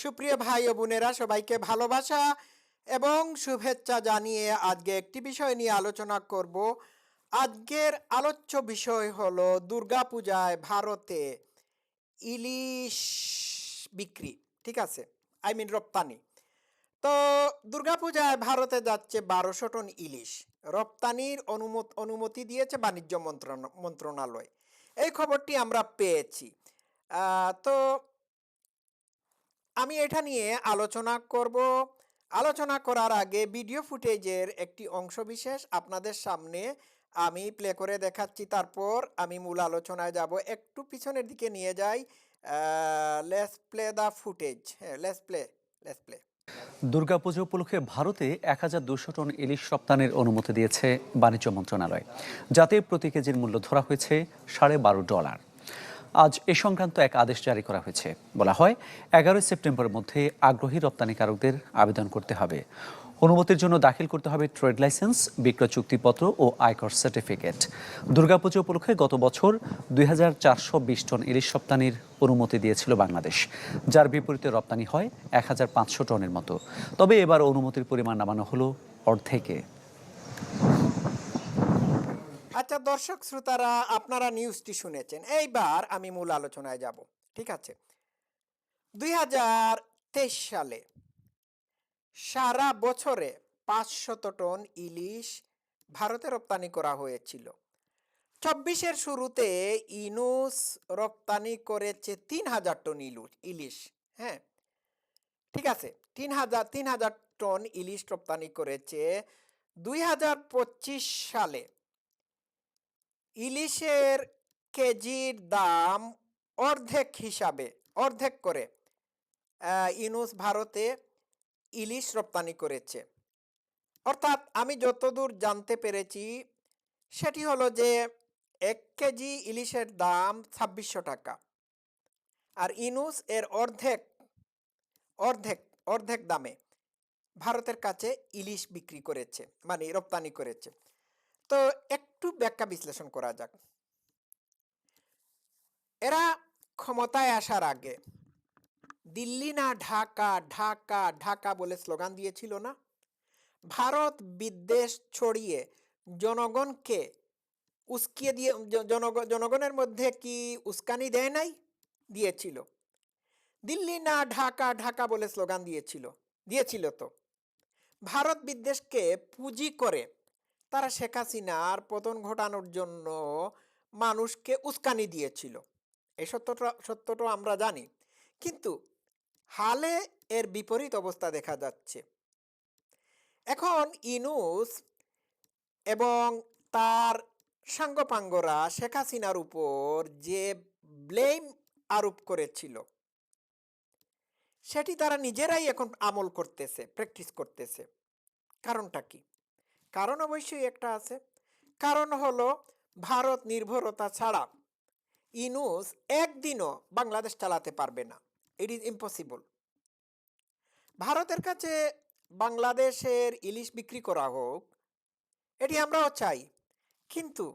সুপ্রিয় ভাই ও বোনেরা, সবাইকে ভালোবাসা এবং শুভেচ্ছা জানিয়ে আজকে একটি বিষয় নিয়ে আলোচনা করব। আজকের আলোচ্য বিষয় হলো দুর্গাপূজায় ভারতে ইলিশ বিক্রি, ঠিক আছে? আই মিন রপ্তানি। তো দুর্গাপূজায় ভারতে যাচ্ছে বারোশো টন ইলিশ। রপ্তানির অনুমত অনুমতি দিয়েছে বাণিজ্য মন্ত্রণালয়। এই খবরটি আমরা পেয়েছি। তো আমি এটা নিয়ে আলোচনা করব। আলোচনা করার আগে ভিডিও ফুটেজের একটি অংশবিশেষ আপনাদের সামনে আমি প্লে করে দেখাচ্ছি। তারপর আমি মূল আলোচনায় যাব। একটু পিছনের দিকে নিয়ে যাই। লেস প্লে দ্য ফুটেজ হ্যাঁ let's play let's play Durga Puja উপলক্ষে ভারতে এক হাজার দুশো টন ইলিশ রপ্তানির অনুমতি দিয়েছে বাণিজ্য মন্ত্রণালয়। যাতে প্রতি কেজির মূল্য ধরা হয়েছে সাড়ে বারো ডলার। আজ এ সংক্রান্ত এক আদেশ জারি করা হয়েছে। বলা হয়, এগারোই সেপ্টেম্বরের মধ্যে আগ্রহী রপ্তানিকারকদের আবেদন করতে হবে। অনুমতির জন্য দাখিল করতে হবে ট্রেড লাইসেন্স, বিক্রয় চুক্তিপত্র ও আয়কর সার্টিফিকেট। দুর্গাপুজো উপলক্ষে গত বছর দুই হাজার চারশো বিশ টন ইলিশ রপ্তানির অনুমতি দিয়েছিল বাংলাদেশ। যার বিপরীতে রপ্তানি হয় এক হাজার পাঁচশো টনের মতো। তবে এবার অনুমতির পরিমাণ নামানো হলো অর্ধেকে। আচ্ছা দর্শক শ্রোতারা, আপনারা নিউজটি শুনেছেন। এইবার আমি মূল আলোচনায় যাব, ঠিক আছে? দুই হাজার তেইশ সালে সারা বছরে পাঁচশত টন ইলিশ ভারতে রপ্তানি করা হয়েছিল। চব্বিশের শুরুতে ইনুস রপ্তানি করেছে তিন হাজার টন ইলু, ইলিশ হ্যাঁ? ঠিক আছে, তিন হাজার তিন হাজার টন ইলিশ রপ্তানি করেছে দুই হাজার পঁচিশ সালে। ইলিশের কেজির দাম অর্ধেক হিসাবে, অর্ধেক করে ইনুস ভারতে ইলিশ রপ্তানি করেছে। অর্থাৎ আমি যতদূর জানতে পেরেছি, সেটি হলো যে এক কেজি ইলিশের দাম ছাব্বিশশো টাকা। আর ইনুস এর অর্ধেক অর্ধেক অর্ধেক দামে ভারতের কাছে ইলিশ বিক্রি করেছে মানে রপ্তানি করেছে। তো একটু ব্যাখ্যা বিশ্লেষণ করা যাক। এরা ক্ষমতায় আসার আগে দিল্লি না ঢাকা ঢাকা ঢাকা বলে স্লোগান দিয়েছিল না? ভারত বিদ্বেষ ছড়িয়ে জনগণকে উস্কিয়ে দিয়ে জনগণের মধ্যে কি উস্কানি দেয় নাই? দিয়েছিল। দিল্লি না ঢাকা ঢাকা বলে স্লোগান দিয়েছিল দিয়েছিল তো। ভারত বিদ্বেষকে পুঁজি করে তারা শেখ হাসিনার পতন ঘটানোর জন্য মানুষকে উস্কানি দিয়েছিল। এই সত্যটা সত্যটা আমরা জানি। কিন্তু হালে এর বিপরীত অবস্থা দেখা যাচ্ছে। এখন ইনুস এবং তার সাঙ্গপাঙ্গরা শেখ হাসিনার উপর যে ব্লেম আরোপ করেছিল, সেটি তারা নিজেরাই এখন আমল করতেছে, প্র্যাকটিস করতেছে। কারণটা কি? কারণ অবশ্যই একটা আছে। কারণ হলো ভারত নির্ভরতা ছাড়া ইনুস একদিনও বাংলাদেশ চালাতে পারবে না। ইট ইজ ইম্পসিবল ভারতের কাছে বাংলাদেশের ইলিশ বিক্রি করা হোক, এটি আমরাও চাই। কিন্তু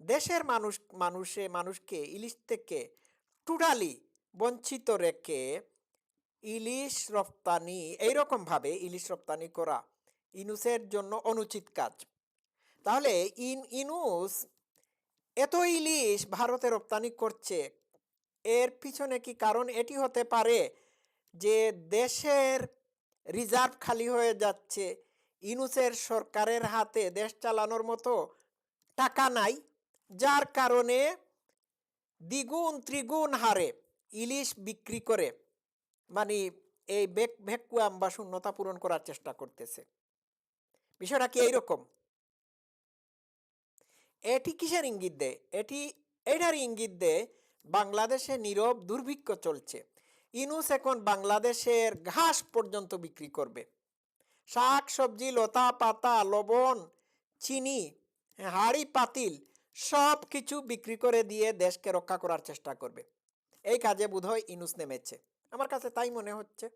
দেশের মানুষ, মানুষে, মানুষকে, ইলিশ থেকে টোটালি বঞ্চিত রেখে ইলিশ রপ্তানি, এইরকমভাবে ইলিশ রপ্তানি করা ইনুসের জন্য অনুচিত কাজ। তাহলে ইন, ইনুস এত ইলিশ ভারতে রপ্তানি করছে, এর পিছনে কি কারণ এটি হতে পারে যে দেশের রিজার্ভ খালি হয়ে যাচ্ছে, ইনুসের সরকারের হাতে দেশ চালানোর মতো টাকা নাই, যার কারণে দ্বিগুণ, ত্রিগুণ হারে ইলিশ বিক্রি করে মানে এই বেক ভ্যাকুয়াম বা শূন্যতা পূরণ করার চেষ্টা করতেছে। বিষয়টা কি এইরকম? এটি কিসের ইঙ্গিত দেয়? এটি, এটার ইঙ্গিত দেয় বাংলাদেশে নীরব দুর্ভিক্ষ চলছে। ইনুস এখন বাংলাদেশের ঘাস পর্যন্ত বিক্রি করবে। শাক, সবজি, লতা, পাতা, লবণ, চিনি, হাড়ি, পাতিল সব কিছু বিক্রি করে দিয়ে দেশকে রক্ষা করার চেষ্টা করবে। এই কাজে বোধহয় ইনুস নেমেছে। আমার কাছে তাই মনে হচ্ছে।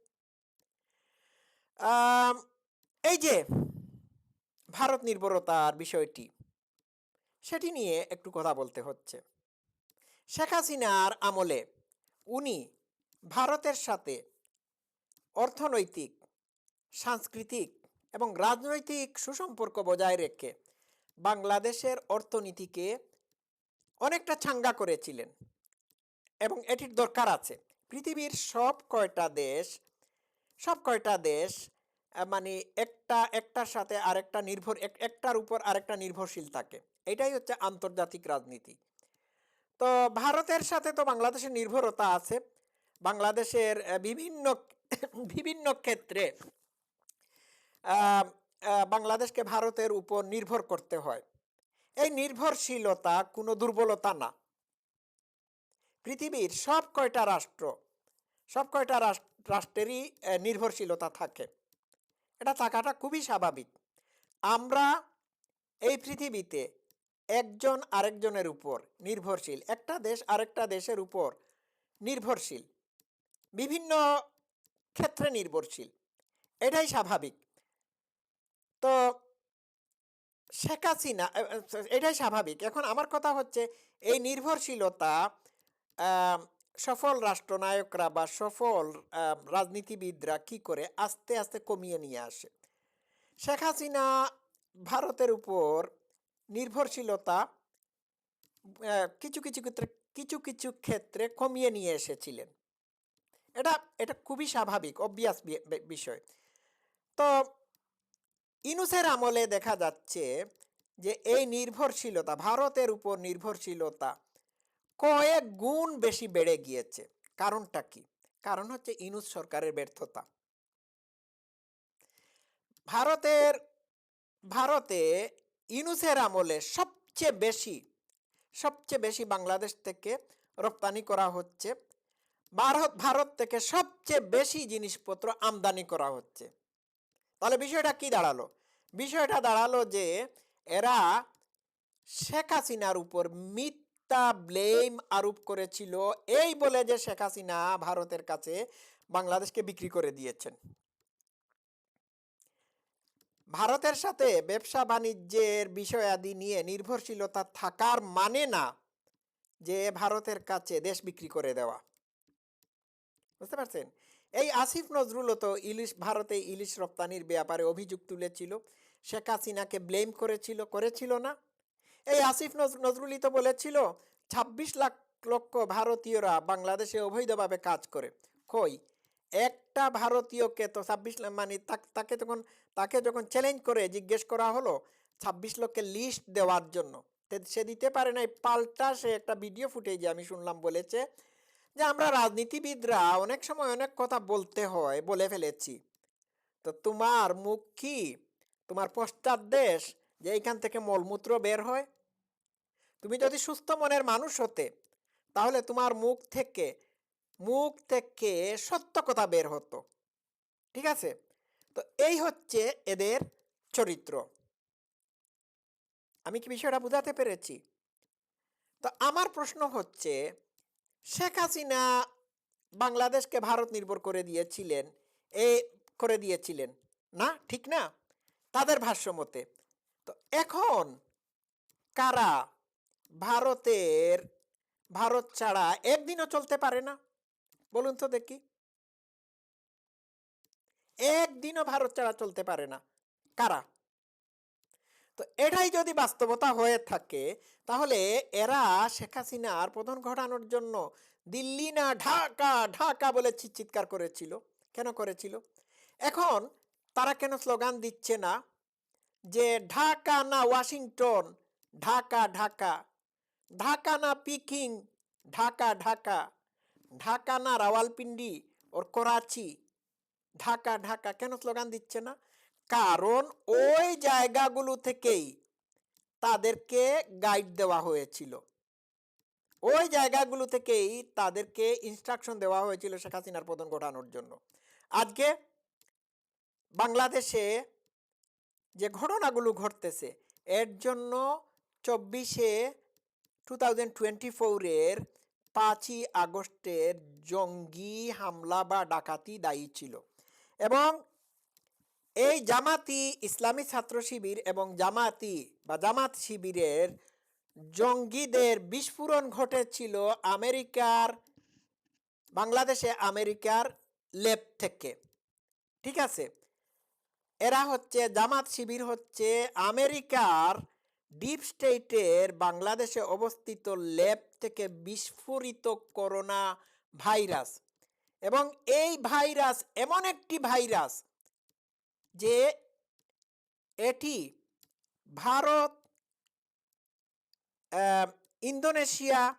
এই যে ভারত নির্ভরতার বিষয়টি। সেটি নিয়ে একটু কথা বলতে হচ্ছে। শেখ হাসিনার আমলে উনি ভারতের সাথে অর্থনৈতিক, সাংস্কৃতিক এবং রাজনৈতিক সুসম্পর্ক বজায় রেখে বাংলাদেশের অর্থনীতিকে অনেকটা ছাঙ্গা করেছিলেন এবং এটির দরকার আছে। পৃথিবীর সব কয়টা দেশ, সব কয়টা দেশ মানে একটা, একটার সাথে আরেকটা নির্ভর, এক- একটার উপর আরেকটা নির্ভরশীল থাকে। এটাই হচ্ছে আন্তর্জাতিক রাজনীতি। তো ভারতের সাথে তো বাংলাদেশের নির্ভরতা আছে। বাংলাদেশের বিভিন্ন বিভিন্ন ক্ষেত্রে বাংলাদেশকে ভারতের উপর নির্ভর করতে হয়। এই নির্ভরশীলতা কোনো দুর্বলতা না। পৃথিবীর সব কয়টা রাষ্ট্র, সব কয়টা রাষ্ট্রেরই নির্ভরশীলতা থাকে। এটা থাকাটা খুবই স্বাভাবিক। আমরা এই পৃথিবীতে একজন আরেকজনের উপর নির্ভরশীল, একটা দেশ আরেকটা দেশের উপর নির্ভরশীল, বিভিন্ন ক্ষেত্রে নির্ভরশীল। এটাই স্বাভাবিক। তো শেখ হাসিনা এটাই স্বাভাবিক। এখন আমার কথা হচ্ছে, এই নির্ভরশীলতা সফল রাষ্ট্রনায়করা বা সফল রাজনীতিবিদরা কি করে আস্তে আস্তে কমিয়ে নিয়ে আসে? শেখ হাসিনা ভারতের উপর নির্ভরশীলতা কিছু কিছু ক্ষেত্রে, কিছু কিছু ক্ষেত্রে কমিয়ে নিয়ে এসেছিলেন। এটা এটা খুবই স্বাভাবিক অবভিয়াস বিষয়। তো ইনুসের আমলে দেখা যাচ্ছে যে এই নির্ভরশীলতা, ভারতের উপর নির্ভরশীলতা কয়েক গুণ বেশি বেড়ে গিয়েছে। কারণটা কি? কারণ হচ্ছে ইনুস সরকারের ব্যর্থতা। ভারতের, ভারতে ইনুসের আমলে সবচেয়ে বেশি সবচেয়ে বেশি বাংলাদেশ থেকে রপ্তানি করা হচ্ছে। ভারত ভারত থেকে সবচেয়ে বেশি জিনিসপত্র আমদানি করা হচ্ছে। তাহলে বিষয়টা কি দাঁড়াল? বিষয়টা দাঁড়াল যে এরা শেখ হাসিনার উপর মিথ্যা ব্লেম আরোপ করেছিল। এই বলে যে শেখ হাসিনা ভারতের কাছে বাংলাদেশকে বিক্রি করে দিয়েছেন। ভারতের সাথে ব্যবসা বাণিজ্যের বিষয়াদি নিয়ে নির্ভরশীলতা থাকার মানে না যে ভারতের কাছে দেশ বিক্রি করে দেওয়া। বুঝতে পারছেন? এই আসিফ নজরুলও তো ইলিশ, ভারতে ইলিশ রপ্তানির ব্যাপারে অভিযোগ তুলেছিল। শেখ হাসিনাকে ব্লেম করেছিল করেছিল না। এই আসিফ নজ- নজরুলই তো বলেছিল, ছাব্বিশ লাখ লক্ষ ভারতীয়রা বাংলাদেশে অবৈধভাবে কাজ করে। কই? একটা ভারতীয়কে তো ছাব্বিশ মানে তাক- তখন, তাকে যখন চ্যালেঞ্জ করে, জিজ্ঞেস করা হলো ছাব্বিশ লক্ষের লিস্ট দেওয়ার জন্য। সে দিতে পারে নাই, পাল্টা সে একটা ভিডিও ফুটেজে আমি শুনলাম বলেছে, যে আমরা রাজনীতিবিদরা অনেক সময় অনেক কথা বলতে হয়, বলে ফেলেছি। তো তোমার মুখ কি? তোমার পশ্চাৎ দেশ, যে এইখান থেকে মলমূত্র বের হয়? তুমি যদি সুস্থ মনের মানুষ হতে, তাহলে তোমার মুখ থেকে মুখ থেকে সত্য কথা বের হতো। ঠিক আছে? তো এই হচ্ছে এদের চরিত্র। আমি কি বিষয়টা বোঝাতে পেরেছি? তো আমার প্রশ্ন হচ্ছে, শেখ হাসিনা বাংলাদেশকে ভারত নির্ভর করে দিয়েছিলেন, এ করে দিয়েছিলেন, না? ঠিক না? তাদের ভাষ্য মতে। তো এখন কারা ভারতের, ভারত ছাড়া একদিনও চলতে পারে না। বলুন তো দেখি। একদিনও ভারত ছাড়া চলতে পারে না। কারা? তো এটাই যদি বাস্তবতা হয়ে থাকে, তাহলে এরা শেখ হাসিনার প্রধান ঘটানোর জন্য দিল্লি না ঢাকা ঢাকা বলে চিৎকার করেছিল। কেন করেছিল? এখন তারা কেন স্লোগান দিচ্ছে না? যে ঢাকা না ওয়াশিংটন, ঢাকা ঢাকা। ঢাকা না পিকিং? ঢাকা ঢাকা। ঢাকা না রাওয়ালপিন্ডি? ওর করাচি। ঢাকা ঢাকা। কেন স্লোগান দিচ্ছে না? কারণ ওই জায়গাগুলো থেকেই তাদেরকে গাইড দেওয়া হয়েছিল। ওই জায়গাগুলো থেকেই তাদেরকে ইনস্ট্রাকশন দেওয়া হয়েছিল শেখ হাসিনার পতন ঘটানোর জন্য। আজকে বাংলাদেশে যে ঘটনাগুলো ঘটতেছে, এর জন্য চব্বিশে টু থাউজেন্ড টোয়েন্টি ফোরের পাঁচই আগস্টের জঙ্গি হামলা বা ডাকাতি দায়ী ছিল। এবং এই জামাতি ইসলামী ছাত্র শিবির এবং জামাতি বা জামাত শিবিরের জঙ্গিদের বিস্ফোরণ ঘটেছিল আমেরিকার, বাংলাদেশে আমেরিকার লেপ থেকে। ঠিক আছে? এরা হচ্ছে, জামাত শিবির হচ্ছে আমেরিকার ডিপ স্টেটের বাংলাদেশে অবস্থিত ল্যাব থেকে বিস্ফোরিত করোনা ভাইরাস এবং এই ভাইরাস এমন একটি ভাইরাস যে এটি ভারত ইন্দোনেশিয়া,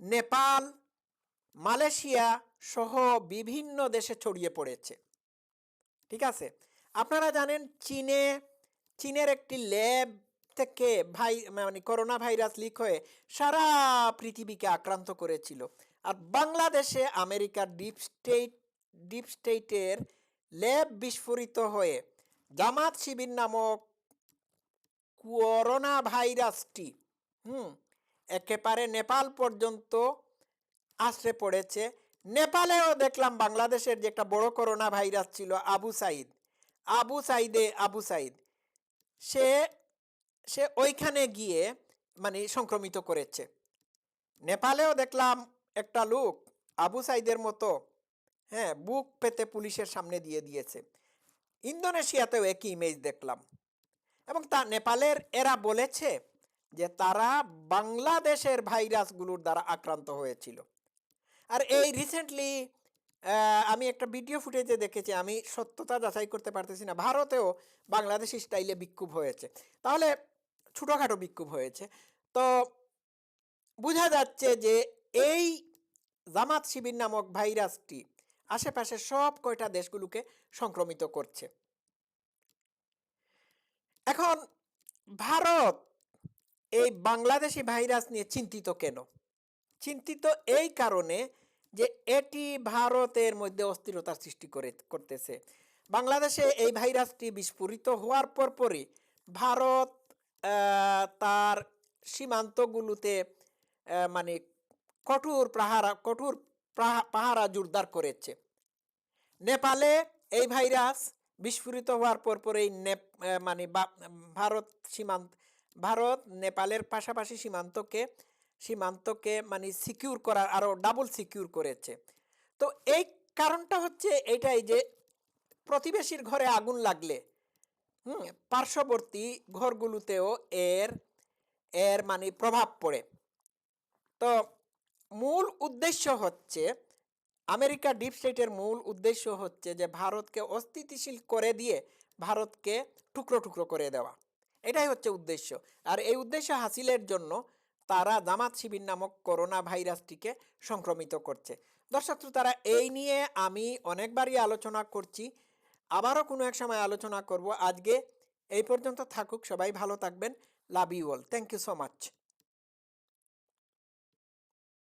নেপাল, মালয়েশিয়া সহ বিভিন্ন দেশে ছড়িয়ে পড়েছে। ঠিক আছে? আপনারা জানেন চীনে, চীনের একটি ল্যাব থেকে ভাই মানে করোনা ভাইরাস লিক হয়ে সারা পৃথিবীকে আক্রান্ত করেছিল। আর বাংলাদেশে আমেরিকার ডিপ স্টেট ডিপ স্টেটের ল্যাব বিস্ফোরিত হয়ে জামাত শিবির নামক করোনা ভাইরাসটি হুম, একেবারে নেপাল পর্যন্ত আশ্রে পড়েছে। নেপালেও দেখলাম বাংলাদেশের যে একটা বড় করোনা ভাইরাস ছিল আবু সাইদ, আবু সাইদে আবু সাইদ, সে সে ওইখানে গিয়ে মানে সংক্রমিত করেছে। নেপালেও দেখলাম একটা লোক আবু সাইদের মতো হ্যাঁ বুক পেতে পুলিশের সামনে দিয়ে দিয়েছে। ইন্দোনেশিয়াতেও একই ইমেজ দেখলাম। এবং তা নেপালের এরা বলেছে যে তারা বাংলাদেশের ভাইরাসগুলোর দ্বারা আক্রান্ত হয়েছিল। আর এই রিসেন্টলি আমি একটা ভিডিও ফুটেজে দেখেছি আমি সত্যতা যাচাই করতে পারতেছি না ভারতেও বাংলাদেশি স্টাইলে বিক্ষোভ হয়েছে। তাহলে ছোটোখাটো বিক্ষোভ হয়েছে। তো বোঝা যাচ্ছে যে এই জামাত শিবির নামক ভাইরাসটি আশেপাশে সব কয়টা দেশগুলোকে সংক্রমিত করছে। এখন ভারত এই বাংলাদেশি ভাইরাস নিয়ে চিন্তিত কেন? চিন্তিত এই কারণে যে এটি ভারতের মধ্যে অস্থিরতার সৃষ্টি করে, করতেছে। বাংলাদেশে এই ভাইরাসটি বিস্ফোরিত হওয়ার পরপরই ভারত তার সীমান্তগুলোতে মানে কঠোর পাহারা, কঠোর পাহা- পাহারা জোরদার করেছে। নেপালে এই ভাইরাস বিস্ফোরিত হওয়ার পর পরেই নেপ মানে ভারত সীমান্ত, ভারত নেপালের পাশাপাশি সীমান্তকে সীমান্তকে মানে সিকিউর করার আরও ডাবল সিকিউর করেছে। তো এই কারণটা হচ্ছে এটাই যে, প্রতিবেশীর ঘরে আগুন লাগলে হুম, পার্শ্ববর্তী ঘরগুলোতেও এর এর মানে প্রভাব পড়ে। তো মূল উদ্দেশ্য হচ্ছে, আমেরিকা ডিপ স্টেটের মূল উদ্দেশ্য হচ্ছে যে ভারতকে অস্থিতিশীল করে দিয়ে ভারতকে টুকরো টুকরো করে দেওয়া। এটাই হচ্ছে উদ্দেশ্য। আর এই উদ্দেশ্য হাসিলের জন্য তারা জামাত শিবির নামক করোনা ভাইরাসটিকে সংক্রমিত করছে। দর্শক তারা এই নিয়ে আমি অনেকবারই আলোচনা করছি। আবারও কোনো এক সময় আলোচনা করব। আজকে এই পর্যন্ত থাকুক সবাই, ভালো থাকবেন। Love you all thank you so much